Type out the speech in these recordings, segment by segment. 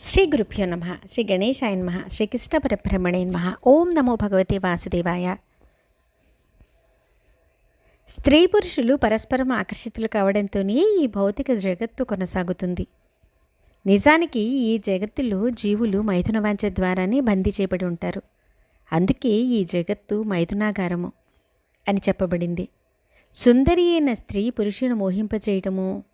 శ్రీ గురుభ్యో నమ శ్రీ గణేశాయ నమ శ్రీకృష్ణ పరబ్రహ్మణే నమ. ఓం నమో భగవతే వాసుదేవాయ. స్త్రీ పురుషులు పరస్పరం ఆకర్షితులు కావడంతోనే ఈ భౌతిక జగత్తు కొనసాగుతుంది. నిజానికి ఈ జగత్తులో జీవులు మైథునవాంఛ ద్వారానే బందీ చేయబడి ఉంటారు. అందుకే ఈ జగత్తు మైథునాగారము అని చెప్పబడింది. సుందరి అయిన స్త్రీ పురుషుని మోహింపచేయటము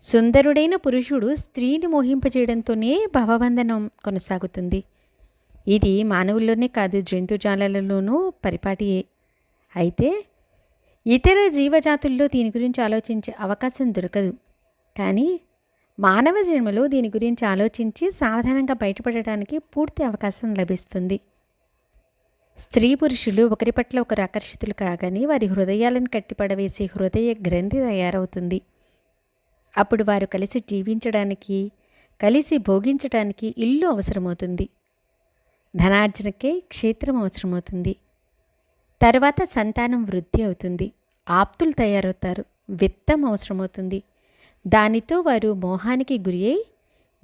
సుందరుడైన పురుషుడు స్త్రీని మోహింపజేయడంతోనే భవబంధనం కొనసాగుతుంది. ఇది మానవుల్లోనే కాదు జంతుజాలాలలోనూ పరిపాటియే అయితే ఇతర జీవజాతుల్లో దీని గురించి ఆలోచించే అవకాశం దొరకదు. కానీ మానవ జన్మలో దీని గురించి ఆలోచించి సావధానంగా బయటపడడానికి పూర్తి అవకాశం లభిస్తుంది. స్త్రీ పురుషులు ఒకరి పట్ల ఒకరు ఆకర్షితులు కాగానే వారి హృదయాలను కట్టిపడవేసి హృదయ గ్రంథి తయారవుతుంది. అప్పుడు వారు కలిసి జీవించడానికి కలిసి భోగించడానికి ఇల్లు అవసరమవుతుంది. ధనార్జనకే క్షేత్రం అవసరమవుతుంది. తర్వాత సంతానం వృద్ధి అవుతుంది. ఆప్తులు తయారవుతారు. విత్తం అవసరమవుతుంది. దానితో వారు మోహానికి గురి అయి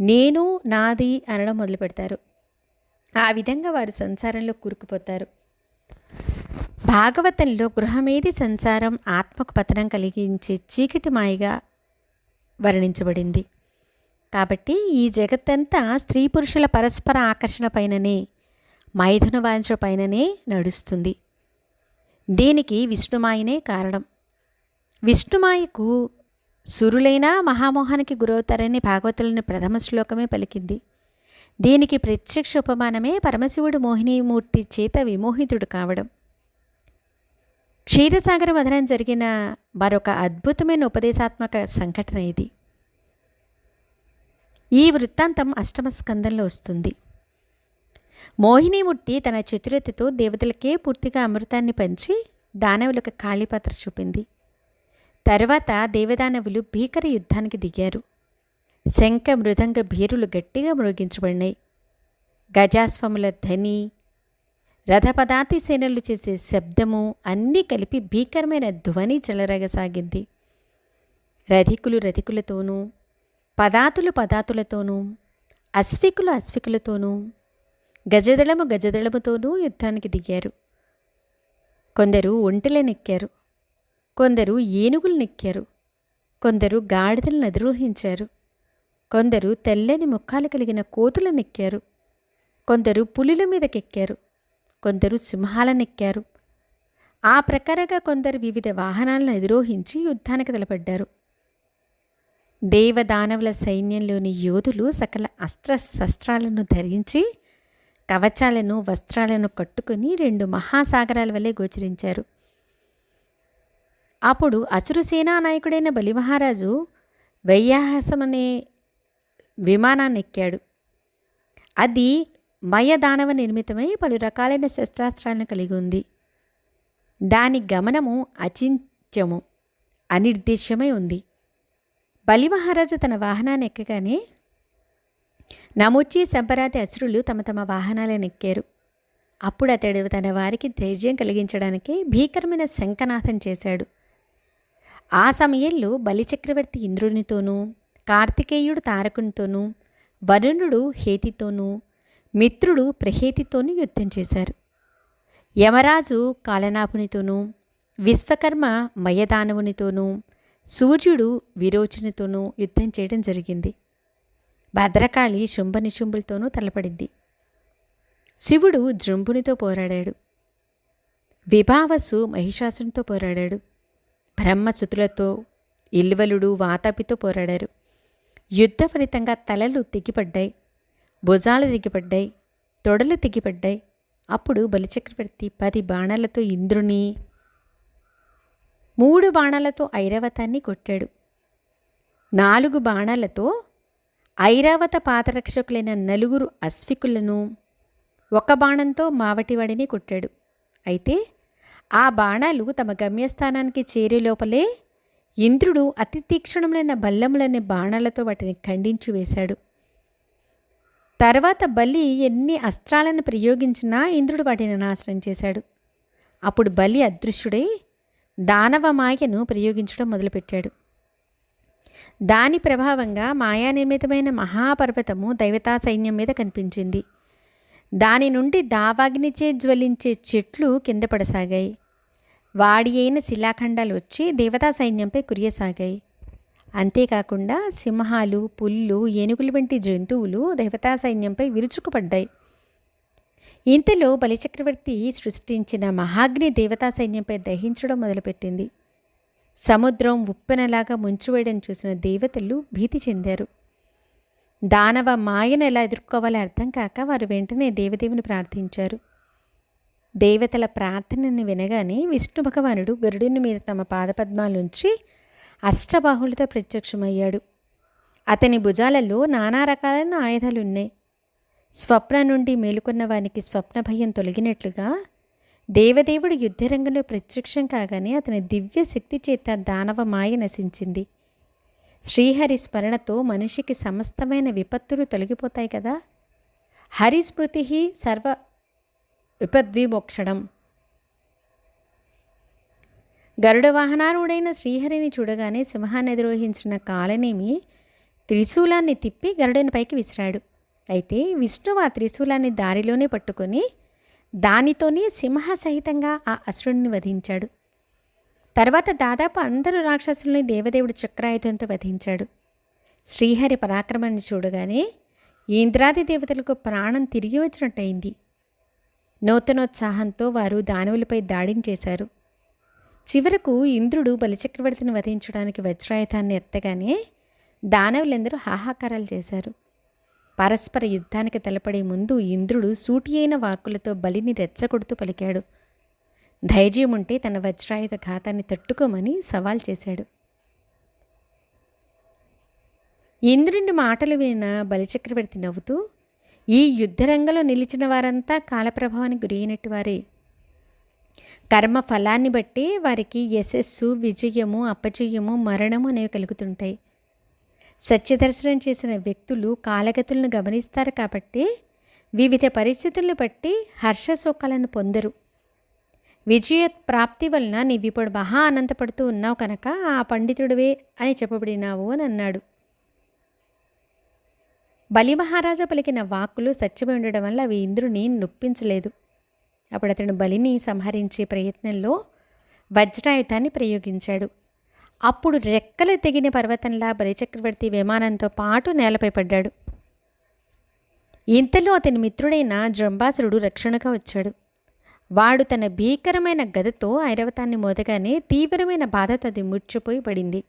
నేను నాది అనడం మొదలు పెడతారు ఆ విధంగా వారు సంసారంలో కూరుకుపోతారు. భాగవతంలో గృహమేది సంసారం ఆత్మకు పతనం కలిగించే చీకటి మాయగా వర్ణించబడింది. కాబట్టి ఈ జగత్తంతా స్త్రీ పురుషుల పరస్పర ఆకర్షణ పైననే మైథున వాంఛ పైననే నడుస్తుంది. దీనికి విష్ణుమాయనే కారణం. విష్ణుమాయకు సురులైనా మహామోహానికి గురవుతారని భాగవతులని ప్రథమ శ్లోకమే పలికింది. దీనికి ప్రత్యక్ష ఉపమానమే పరమశివుడు మోహినీమూర్తి చేత విమోహితుడు కావడం. క్షీరసాగర వదనం జరిగిన మరొక అద్భుతమైన ఉపదేశాత్మక సంఘటన ఇది. ఈ వృత్తాంతం అష్టమ స్కందంలో వస్తుంది. మోహినీమూర్తి తన చతురతతో దేవతలకే పూర్తిగా అమృతాన్ని పంచి దానవులకు ఖాళీపాత్ర చూపింది. తర్వాత దేవదానవులు భీకర యుద్ధానికి దిగారు. శంఖ మృదంగ భీరులు గట్టిగా మృగించబడినాయి గజాస్వముల ధని రథపదాతి సేనలు చేసే శబ్దము అన్నీ కలిపి భీకరమైన ధ్వని చెలరగసాగింది. రధికులు రధికులతోనూ పదాతులు పదాతులతోనూ అశ్వికులు అశ్వికులతోనూ గజదళము గజదళముతోనూ యుద్ధానికి దిగారు. కొందరు ఒంటెలనెక్కారు కొందరు ఏనుగులు నెక్కారు. కొందరు గాడిదలను అధిరోహించారు. కొందరు తెల్లని ముఖాలు కలిగిన కోతులనెక్కారు కొందరు పులిల మీదకెక్కారు కొందరు సింహాలనెక్కారు. ఆ ప్రకారంగా కొందరు వివిధ వాహనాలను అధిరోహించి యుద్ధానికి తలపడ్డారు. దేవదానవుల సైన్యంలోని యోధులు సకల అస్త్ర శస్త్రాలను ధరించి కవచాలను వస్త్రాలను కట్టుకుని రెండు మహాసాగరాల వలె గోచరించారు. అప్పుడు అచురు సేనా నాయకుడైన బలిమహారాజు అనే విమానాన్ని ఎక్కాడు అది మయదానవ నిర్మితమై పలు రకాలైన శస్త్రాస్త్రాలను కలిగి ఉంది. దాని గమనము అచింత్యము అనిర్దేశ్యమై ఉంది. బలిమహారాజు తన వాహనాన్ని ఎక్కగానే నముచ్చి సంపరాతి అసురులు తమ తమ వాహనాలను ఎక్కారు అప్పుడు అతడు తన వారికి ధైర్యం కలిగించడానికి భీకరమైన శంఖనాథం చేశాడు. ఆ సమయంలో బలిచక్రవర్తి ఇంద్రునితోనూ కార్తికేయుడు తారకునితోనూ వరుణుడు హేతితోనూ మిత్రుడు ప్రహేతితోనూ యుద్ధం చేశారు. యమరాజు కాలనాభునితోనూ విశ్వకర్మ మయదానవునితోనూ సూర్యుడు విరోచనితోనూ యుద్ధం చేయడం జరిగింది. భద్రకాళి శుంభ నిశుంభులతోనూ తలపడింది. శివుడు జృంభునితో పోరాడాడు. విభావసు మహిషాసునితో పోరాడాడు. బ్రహ్మసుతులతో ఇల్వలుడు వాతాపితో పోరాడారు. యుద్ధ ఫలితంగా తలలు తెగిపడ్డాయి భుజాలు దిగిపడ్డాయి తొడలు తెగిపడ్డాయి. అప్పుడు బలిచక్రవర్తి పది బాణాలతో ఇంద్రుని మూడు బాణాలతో ఐరావతాన్ని కొట్టాడు. నాలుగు బాణాలతో ఐరావత పాతరక్షకులైన నలుగురు అశ్వికులను ఒక బాణంతో మావటివాడిని కొట్టాడు. అయితే ఆ బాణాలు తమ గమ్యస్థానానికి చేరే లోపలే ఇంద్రుడు అతి తీక్షణములైన బల్లములనే బాణాలతో వాటిని ఖండించి వేశాడు. తర్వాత బలి ఎన్ని అస్త్రాలను ప్రయోగించినా ఇంద్రుడు వాటిని నాశనం చేశాడు. అప్పుడు బలి అదృశ్యుడై దానవ మాయను ప్రయోగించడం మొదలుపెట్టాడు. దాని ప్రభావంగా మాయా నిర్మితమైన మహాపర్వతము దైవతా సైన్యం మీద కనిపించింది. దాని నుండి దావాగ్నిచే జ్వలించే చెట్లు కింద పడసాగాయి. వాడి అయిన శిలాఖండాలు వచ్చి దేవతా సైన్యంపై కురియసాగాయి. అంతేకాకుండా సింహాలు పుల్లు ఏనుగులు వంటి జంతువులు దేవతా సైన్యంపై విరుచుకుపడ్డాయి. ఇంతలో బలిచక్రవర్తి సృష్టించిన మహాగ్ని దేవతా సైన్యంపై దహించడం మొదలుపెట్టింది. సముద్రం ఉప్పెనలాగా ముంచివేయడం చూసిన దేవతలు భీతి చెందారు. దానవ మాయను ఎలా ఎదుర్కోవాలో అర్థం కాక వారు వెంటనే దేవదేవుని ప్రార్థించారు. దేవతల ప్రార్థనని వినగానే విష్ణు భగవానుడు గరుడుని మీద తమ పాదపద్మాలుంచి అష్టబాహులతో ప్రత్యక్షమయ్యాడు. అతని భుజాలలో నానా రకాలైన ఆయుధాలున్నాయి. స్వప్న నుండి మేలుకున్న వానికి స్వప్న భయం తొలగినట్లుగా దేవదేవుడు యుద్ధరంగంలో ప్రత్యక్షం కాగానే అతని దివ్య శక్తి చేత దానవ మాయ నశించింది. శ్రీహరి స్మరణతో మనిషికి సమస్తమైన విపత్తులు తొలగిపోతాయి కదా? హరిస్మృతి సర్వ విపద్విమోక్షణం. గరుడ వాహనారూఢైన శ్రీహరిని చూడగానే సింహాన్ని ఎదురోహించిన కాలనేమి త్రిశూలాన్ని తిప్పి గరుడని పైకి విసిరాడు. అయితే విష్ణువు ఆ త్రిశూలాన్ని దారిలోనే పట్టుకొని దానితోనే సింహ సహితంగా ఆ అసురుడిని వధించాడు. తర్వాత దాదాపు అందరూ రాక్షసుల్ని దేవదేవుడు చక్రాయుధంతో వధించాడు. శ్రీహరి పరాక్రమాన్ని చూడగానే ఇంద్రాది దేవతలకు ప్రాణం తిరిగి వచ్చినట్టయింది. నూతనోత్సాహంతో వారు దానవులపై దాడిని చేశారు. చివరకు ఇంద్రుడు బలిచక్రవర్తిని వధించడానికి వజ్రాయుధాన్ని ఎత్తగానే దానవులందరూ హాహాకారాలు చేశారు. పరస్పర యుద్ధానికి తలపడే ముందు ఇంద్రుడు సూటి అయిన వాక్కులతో బలిని రెచ్చగొడుతూ పలికాడు. ధైర్యం ఉంటే తన వజ్రాయుధ ఘాతాన్ని తట్టుకోమని సవాల్ చేశాడు. ఇంద్రుని మాటలు విన్న బలిచక్రవర్తి నవ్వుతూ ఈ యుద్ధరంగంలో నిలిచిన వారంతా కాలప్రభావానికి గురైనట్టు వారే. కర్మ ఫలాన్ని బట్టి వారికి యశస్సు విజయము అపజయము మరణము అనేవి కలుగుతుంటాయి. సత్యదర్శనం చేసిన వ్యక్తులు కాలగతులను గమనిస్తారు కాబట్టి వివిధ పరిస్థితులను బట్టి హర్షశోకాలను పొందరు. విజయ ప్రాప్తి వలన నీవిప్పుడు మహా ఆనందపడుతూ ఉన్నావు కనుక ఆ పండితుడివే అని చెప్పబడినావు అని అన్నాడు. బలి మహారాజా పలికిన వాక్కులు సత్యమై ఉండడం వల్ల అవి ఇంద్రుని నొప్పించలేదు. అప్పుడు అతడు బలిని సంహరించే ప్రయత్నంలో వజ్రాయుధాన్ని ప్రయోగించాడు. అప్పుడు రెక్కలు తెగిన పర్వతంలా బలిచక్రవర్తి విమానంతో పాటు నేలపై పడ్డాడు. ఇంతలో అతని మిత్రుడైన జంబాసురుడు రక్షణగా వచ్చాడు. వాడు తన భీకరమైన గదతో ఐరవతాన్ని మోదగానే తీవ్రమైన బాధతో అది ముచ్చిపోయి పడింది.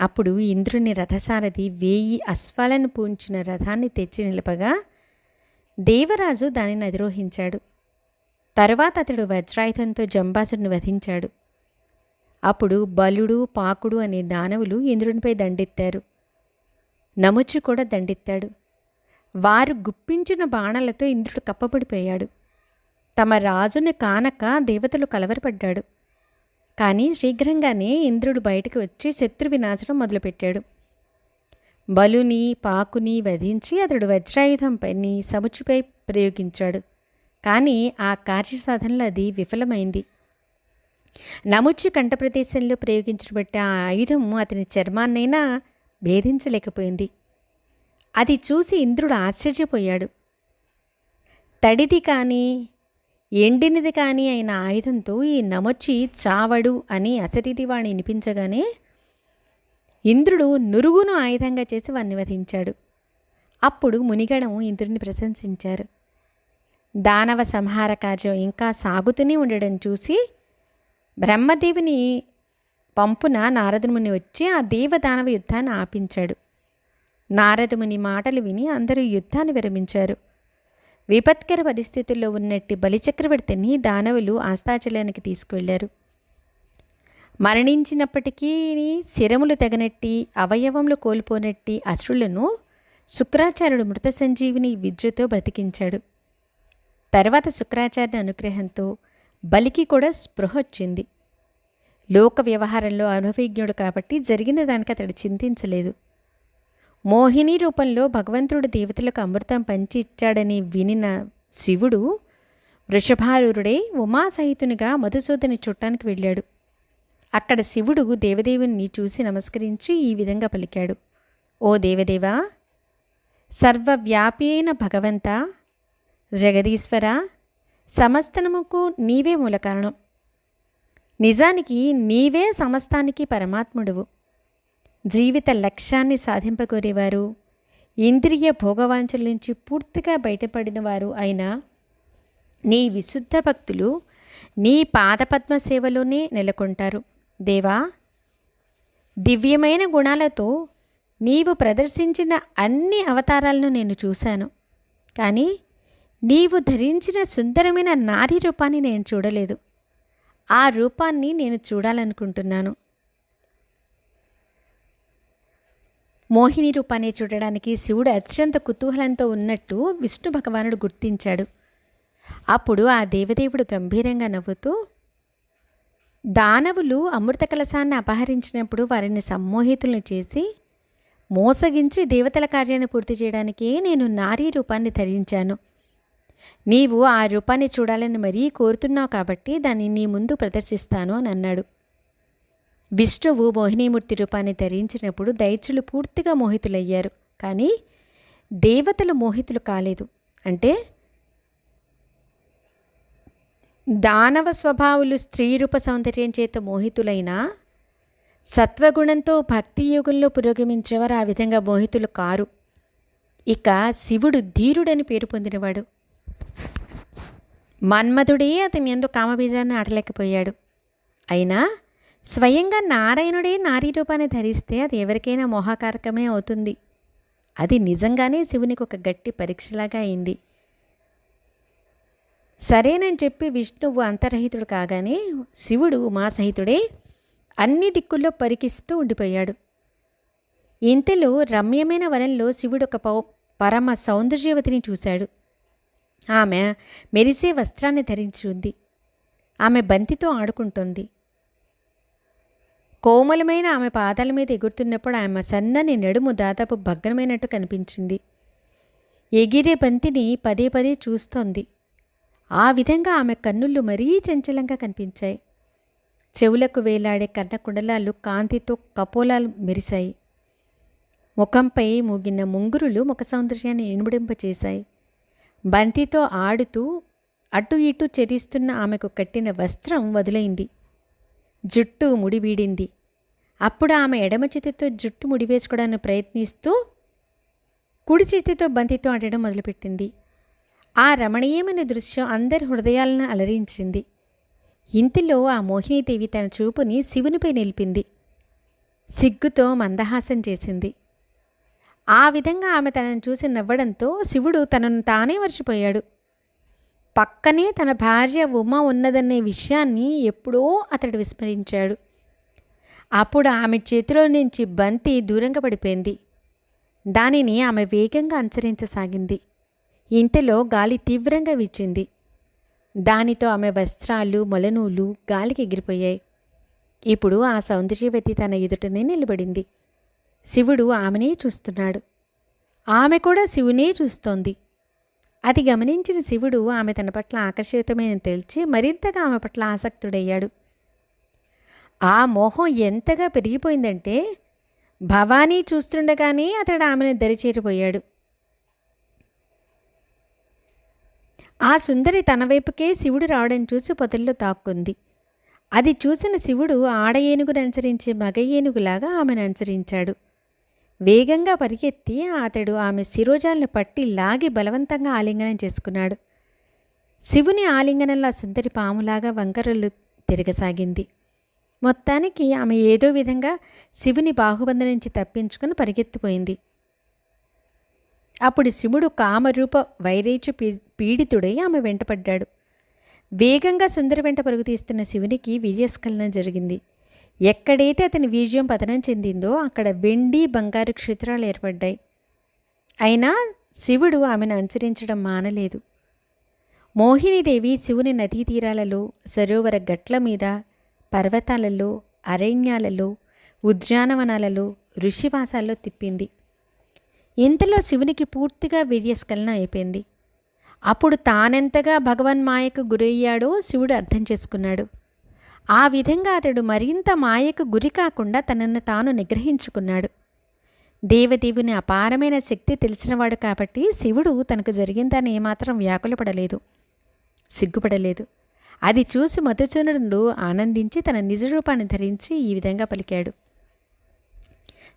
అప్పుడు ఇంద్రుని రథసారథి వేయి అశ్వాలను పూంచిన రథాన్ని తెచ్చి నిలపగా దేవరాజు దానిని అధిరోహించాడు. తర్వాత అతడు వజ్రాయుధంతో జంబాసుడిని వధించాడు. అప్పుడు బలుడు పాకుడు అనే దానవులు ఇంద్రునిపై దండెత్తారు. నముచి కూడా దండెత్తాడు. వారు గుప్పించిన బాణాలతో ఇంద్రుడు కప్పబడిపోయాడు. తమ రాజుని కానక దేవతలు కలవరపడ్డాడు. కానీ శీఘ్రంగానే ఇంద్రుడు బయటకు వచ్చి శత్రు వినాశనం మొదలుపెట్టాడు. బలుని పాకుని వధించి అతడు వజ్రాయుధంపై సముచిపై ప్రయోగించాడు. కానీ ఆ కార్యసాధనలో అది విఫలమైంది. నముచ్చి కంఠ ప్రదేశంలో ప్రయోగించబట్టే ఆ ఆయుధం అతని చర్మాన్నైనా భేదించలేకపోయింది. అది చూసి ఇంద్రుడు ఆశ్చర్యపోయాడు. తడిది కానీ ఎండినది కానీ అయిన ఆయుధంతో ఈ నమొచ్చి చావడు అని అశరీరివాణి వినిపించగానే ఇంద్రుడు నురుగును ఆయుధంగా చేసి వాణ్ణి వధించాడు. అప్పుడు మునిగడం ఇంద్రుని ప్రశంసించారు. దానవ సంహార కార్యం ఇంకా సాగుతూనే ఉండడం చూసి బ్రహ్మదేవుని పంపున నారదముని వచ్చి ఆ దేవదానవ యుద్ధాన్ని ఆపించాడు. నారదముని మాటలు విని అందరూ యుద్ధాన్ని విరమించారు. విపత్కర పరిస్థితుల్లో ఉన్నట్టి బలిచక్రవర్తిని దానవులు ఆస్తాచలానికి తీసుకువెళ్ళారు. మరణించినప్పటికీ శిరములు తెగనట్టి అవయవములు కోల్పోనట్టి అసురులను శుక్రాచార్యుడు మృత సంజీవిని విద్యతో బ్రతికించాడు. తర్వాత శుక్రాచార్య అనుగ్రహంతో బలికి కూడా స్పృహ వచ్చింది. లోక వ్యవహారంలో అనుభవిజ్ఞుడు కాబట్టి జరిగిన దానికి అతడు చింతించలేదు. మోహిని రూపంలో భగవంతుడు దేవతలకు అమృతం పంచి ఇచ్చాడని వినిన శివుడు వృషభారూరుడై ఉమాసహితునిగా మధుసూదని చుట్టానికి వెళ్ళాడు. అక్కడ శివుడు దేవదేవుని చూసి నమస్కరించి ఈ విధంగా పలికాడు. ఓ దేవదేవా సర్వవ్యాపి అయిన భగవంత జగదీశ్వర సమస్తనముకు నీవే మూల కారణం నిజానికి నీవే సమస్తానికి పరమాత్ముడువు. జీవిత లక్ష్యాన్ని సాధింపకోరేవారు ఇంద్రియ భోగవాంఛల నుంచి పూర్తిగా బయటపడిన వారు అయిన నీ విశుద్ధ భక్తులు నీ పాదపద్మ సేవలోనే నెలకొంటారు. దేవా దివ్యమైన గుణాలతో నీవు ప్రదర్శించిన అన్ని అవతారాలను నేను చూశాను. కానీ నీవు ధరించిన సుందరమైన నారీ రూపాన్ని నేను చూడలేదు. ఆ రూపాన్ని నేను చూడాలనుకుంటున్నాను. మోహిని రూపాన్ని చూడడానికి శివుడు అత్యంత కుతూహలంతో ఉన్నట్టు విష్ణు భగవానుడు గుర్తించాడు. అప్పుడు ఆ దేవదేవుడు గంభీరంగా నవ్వుతూ దానవులు అమృత కలశాన్ని అపహరించినప్పుడు వారిని సమ్మోహితులను చేసి మోసగించి దేవతల కార్యాన్ని పూర్తి చేయడానికి నేను నారీ రూపాన్ని ధరించాను. నీవు ఆ రూపాన్ని చూడాలని మరీ కోరుతున్నావు కాబట్టి దాన్ని నీ ముందు ప్రదర్శిస్తాను అని అన్నాడు. విష్ణువు మోహినీమూర్తి రూపాన్ని ధరించినప్పుడు దైత్యులు పూర్తిగా మోహితులయ్యారు. కానీ దేవతలు మోహితులు కాలేదు. అంటే దానవ స్వభావులు స్త్రీ రూప సౌందర్యం చేత మోహితులైన సత్వగుణంతో భక్తి యోగంలో పురోగమించేవారు ఆ విధంగా మోహితులు కారు. ఇక శివుడు ధీరుడని పేరు పొందినవాడు. మన్మధుడే అతని ఎందు కామబీజాన్ని ఆడలేకపోయాడు అయినా స్వయంగా నారాయణుడే నారీ రూపాన్ని ధరిస్తే అది ఎవరికైనా మోహకారకమే అవుతుంది. అది నిజంగానే శివునికి ఒక గట్టి పరీక్షలాగా అయింది. సరేనని చెప్పి విష్ణువు అంతరహితుడు కాగానే శివుడు ఉమాసహితుడే అన్ని దిక్కుల్లో పరికిస్తూ ఉండిపోయాడు. ఇంతలో రమ్యమైన వనంలో శివుడు ఒక పౌ పరమ సౌందర్యవతిని చూశాడు. ఆమె మెరిసే వస్త్రాన్ని ధరించి ఉంది ఆమె బంతితో ఆడుకుంటుంది. కోమలమైన ఆమె పాదాల మీద ఎగురుతున్నప్పుడు ఆమె సన్నని నడుము దాదాపు భగ్నమైనట్టు కనిపించింది. ఎగిరే బంతిని పదే పదే చూస్తోంది. ఆ విధంగా ఆమె కన్నుళ్ళు మరీ చంచలంగా కనిపించాయి. చెవులకు వేలాడే కన్నకుండలాలు కాంతితో కపోలాలు మెరిశాయి. ముఖంపై మూగిన ముంగురులు ముఖ సౌందర్యాన్ని ఇనుమడింపచేశాయి. బంతితో ఆడుతూ అటు ఇటు చెరిస్తున్న ఆమెకు కట్టిన వస్త్రం వదిలైంది. జుట్టు ముడివీడింది. అప్పుడు ఆమె ఎడమ చేతితో జుట్టు ముడివేసుకోవడానికి ప్రయత్నిస్తూ కుడి చేతితో బంతితో ఆడడం మొదలుపెట్టింది. ఆ రమణీయమైన దృశ్యం అందరి హృదయాలను అలరించింది. ఇంటిలో ఆ మోహినీదేవి తన చూపుని శివునిపై నిలిపింది. సిగ్గుతో మందహాసం చేసింది. ఆ విధంగా ఆమె తనను చూసి నవ్వడంతో శివుడు తనను తానే మర్చిపోయాడు. పక్కనే తన భార్య ఉమ ఉన్నదనే విషయాన్ని ఎప్పుడో అతడు విస్మరించాడు. అప్పుడు ఆమె చేతిలో నుంచి బంతి దూరంగా పడిపోయింది. దానిని ఆమె వేగంగా అనుసరించసాగింది. ఇంతలో గాలి తీవ్రంగా విచ్చింది దానితో ఆమె వస్త్రాలు మొలనూలు గాలికి ఎగిరిపోయాయి. ఇప్పుడు ఆ సౌందర్యవతి తన ఎదుటనే నిలబడింది. శివుడు ఆమెనే చూస్తున్నాడు. ఆమె కూడా శివునే చూస్తోంది. అది గమనించిన శివుడు ఆమె తన పట్ల ఆకర్షితమైన తెలిసి మరింతగా ఆమె పట్ల ఆసక్తుడయ్యాడు. ఆ మోహం ఎంతగా పెరిగిపోయిందంటే భవానీ చూస్తుండగానే అతడు ఆమెను దరిచేరిపోయాడు. ఆ సుందరి తన వైపుకే శివుడు రావడం చూసి పొదల్లో తాక్కుంది. అది చూసిన శివుడు ఆడ ఏనుగును అనుసరించే మగ ఏనుగులాగా ఆమెను అనుసరించాడు. వేగంగా పరిగెత్తి అతడు ఆమె శిరోజాలను పట్టి లాగి బలవంతంగా ఆలింగనం చేసుకున్నాడు. శివుని ఆలింగనంలో సుందరి పాములాగా వంకరలు తిరగసాగింది. మొత్తానికి ఆమె ఏదో విధంగా శివుని బాహుబంధ నుంచి తప్పించుకుని పరిగెత్తిపోయింది. అప్పుడు శివుడు కామరూప వైరేచు పీ పీడితుడై ఆమె వెంటపడ్డాడు. వేగంగా సుందరి వెంట పరుగు తీస్తున్న శివునికి వీర్యస్ఖలనం జరిగింది. ఎక్కడైతే అతని వీర్యం పతనం చెందిందో అక్కడ వెండి బంగారు క్షేత్రాలు ఏర్పడ్డాయి. అయినా శివుడు ఆమెను అనుసరించడం మానలేదు. మోహినీదేవి శివుని నదీ తీరాలలో సరోవర గట్ల మీద పర్వతాలలో అరణ్యాలలో ఉద్యానవనాలలో ఋషివాసాల్లో తిప్పింది. ఇంతలో శివునికి పూర్తిగా వీర్యస్ఖలనం అయిపోయింది. అప్పుడు తానెంతగా భగవన్ మాయకు గురయ్యాడో శివుడు అర్థం చేసుకున్నాడు. ఆ విధంగా అతడు మరింత మాయకు గురి కాకుండా తనను తాను నిగ్రహించుకున్నాడు. దేవదేవుని అపారమైన శక్తి తెలిసినవాడు కాబట్టి శివుడు తనకు జరిగిందని ఏమాత్రం వ్యాకులపడలేదు. సిగ్గుపడలేదు. అది చూసి మధుచనుడు ఆనందించి తన నిజ రూపాన్ని ధరించి ఈ విధంగా పలికాడు.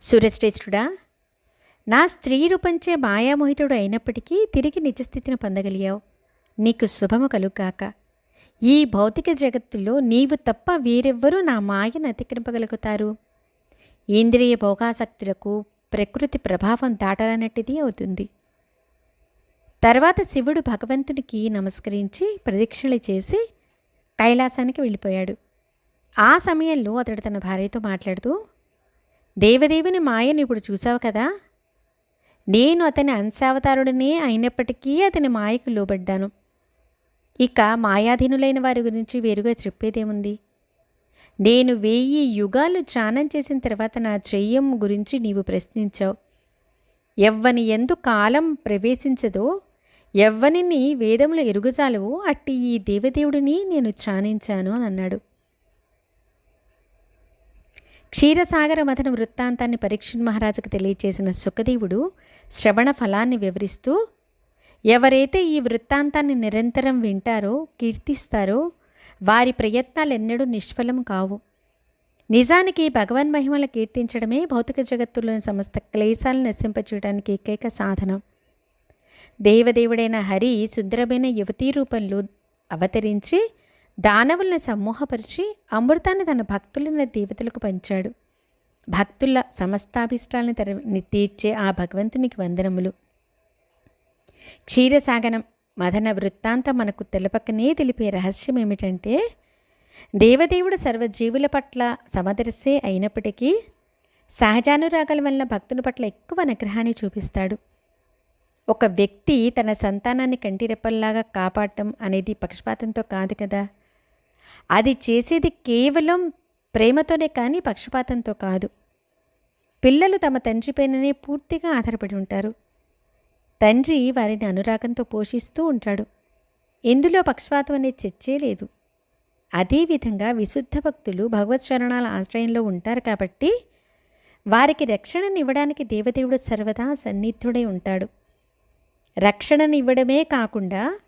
సూర్యశ్రేష్ఠుడా నా స్త్రీ రూపంచే మాయామోహితుడు అయినప్పటికీ తిరిగి నిజస్థితిని పొందగలిగావు. నీకు శుభము కలుగాక ఈ భౌతిక జగత్తులో నీవు తప్ప వీరెవ్వరూ నా మాయను అతిక్రింపగలుగుతారు ఇంద్రియ భోగాసక్తులకు ప్రకృతి ప్రభావం దాటరానట్టుది అవుతుంది. తర్వాత శివుడు భగవంతునికి నమస్కరించి ప్రదక్షిణలు చేసి కైలాసానికి వెళ్ళిపోయాడు. ఆ సమయంలో అతడు తన భార్యతో మాట్లాడుతూ దేవదేవుని మాయను ఇప్పుడు చూసావు కదా? నేను అతని అంశావతారుడనే అయినప్పటికీ అతని మాయకు లోబడ్డాను. ఇక మాయాధీనులైన వారి గురించి వేరుగా చెప్పేదేముంది? నేను వెయ్యి యుగాలు ధ్యానం చేసిన తర్వాత నా చెయ్యం గురించి నీవు ప్రశ్నించావు. ఎవ్వని ఎందు కాలం ప్రవేశించదో ఎవ్వనిని వేదములు ఎరుగుజాలవు అట్టి ఈ దేవదేవుడిని నేను ధ్యానించాను అని అన్నాడు. క్షీరసాగర మథన వృత్తాంతాన్ని పరీక్షణ్ మహారాజుకు తెలియచేసిన సుఖదేవుడు శ్రవణ ఫలాన్ని వివరిస్తూ ఎవరైతే ఈ వృత్తాంతాన్ని నిరంతరం వింటారో కీర్తిస్తారో వారి ప్రయత్నాలు ఎన్నడూ నిష్ఫలం కావు. నిజానికి భగవన్ మహిమల కీర్తించడమే భౌతిక జగత్తులోని సమస్త క్లేశాలను నశింపచేయడానికి ఏకైక సాధనం. దేవదేవుడైన హరి సుందరమైన యువతీ రూపంలో అవతరించి దానవులను సమ్మోహపరిచి అమృతాన్ని తన భక్తులైన దేవతలకు పంచాడు. భక్తుల సమస్తాభిష్టాలను తీర్చే ఆ భగవంతునికి వందనములు. క్షీరసాగనం మదన వృత్తాంతం మనకు తెలపకనే తెలిపే రహస్యం ఏమిటంటే దేవదేవుడు సర్వజీవుల పట్ల సమదర్శే అయినప్పటికీ సహజానురాగాల వలన భక్తుల పట్ల ఎక్కువ అనుగ్రహాన్ని చూపిస్తాడు. ఒక వ్యక్తి తన సంతానాన్ని కంటిరెప్పల్లాగా కాపాడటం అనేది పక్షపాతంతో కాదు కదా. అది చేసేది కేవలం ప్రేమతోనే కానీ పక్షపాతంతో కాదు. పిల్లలు తమ తండ్రిపైననే పూర్తిగా ఆధారపడి ఉంటారు. తండ్రి వారిని అనురాగంతో పోషిస్తూ ఉంటాడు. ఇందులో పక్షపాతం అనే చర్చే లేదు. అదేవిధంగా విశుద్ధ భక్తులు భగవత్ శరణాల ఆశ్రయంలో ఉంటారు కాబట్టి వారికి రక్షణనివ్వడానికి దేవదేవుడు సర్వదా సన్నిధుడై ఉంటాడు. రక్షణనివ్వడమే కాకుండా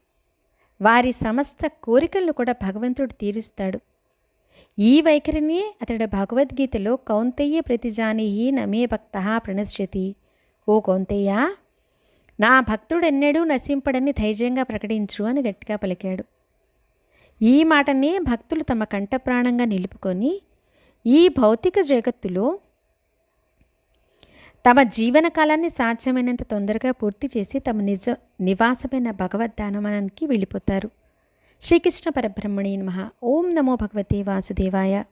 వారి సమస్త కోరికలను కూడా భగవంతుడు తీరుస్తాడు. ఈ వైఖరిని అతడు భగవద్గీతలో కౌంతయ్య ప్రతిజానీహి నమే భక్త ప్రణశ్యతి. ఓ కౌంతయ్య నా భక్తుడెన్నడూ నశింపడని ధైర్యంగా ప్రకటించు అని గట్టిగా పలికాడు. ఈ మాటనే భక్తులు తమ కంఠప్రాణంగా నిలుపుకొని ఈ భౌతిక జగత్తులో తమ జీవన కాలాన్ని సాధ్యమైనంత తొందరగా పూర్తి చేసి తమ నిజ నివాసమైన భగవద్ధానమానానికి వెళ్ళిపోతారు. శ్రీకృష్ణ పరబ్రహ్మణి నమ. ఓం నమో భగవతే వాసుదేవాయ.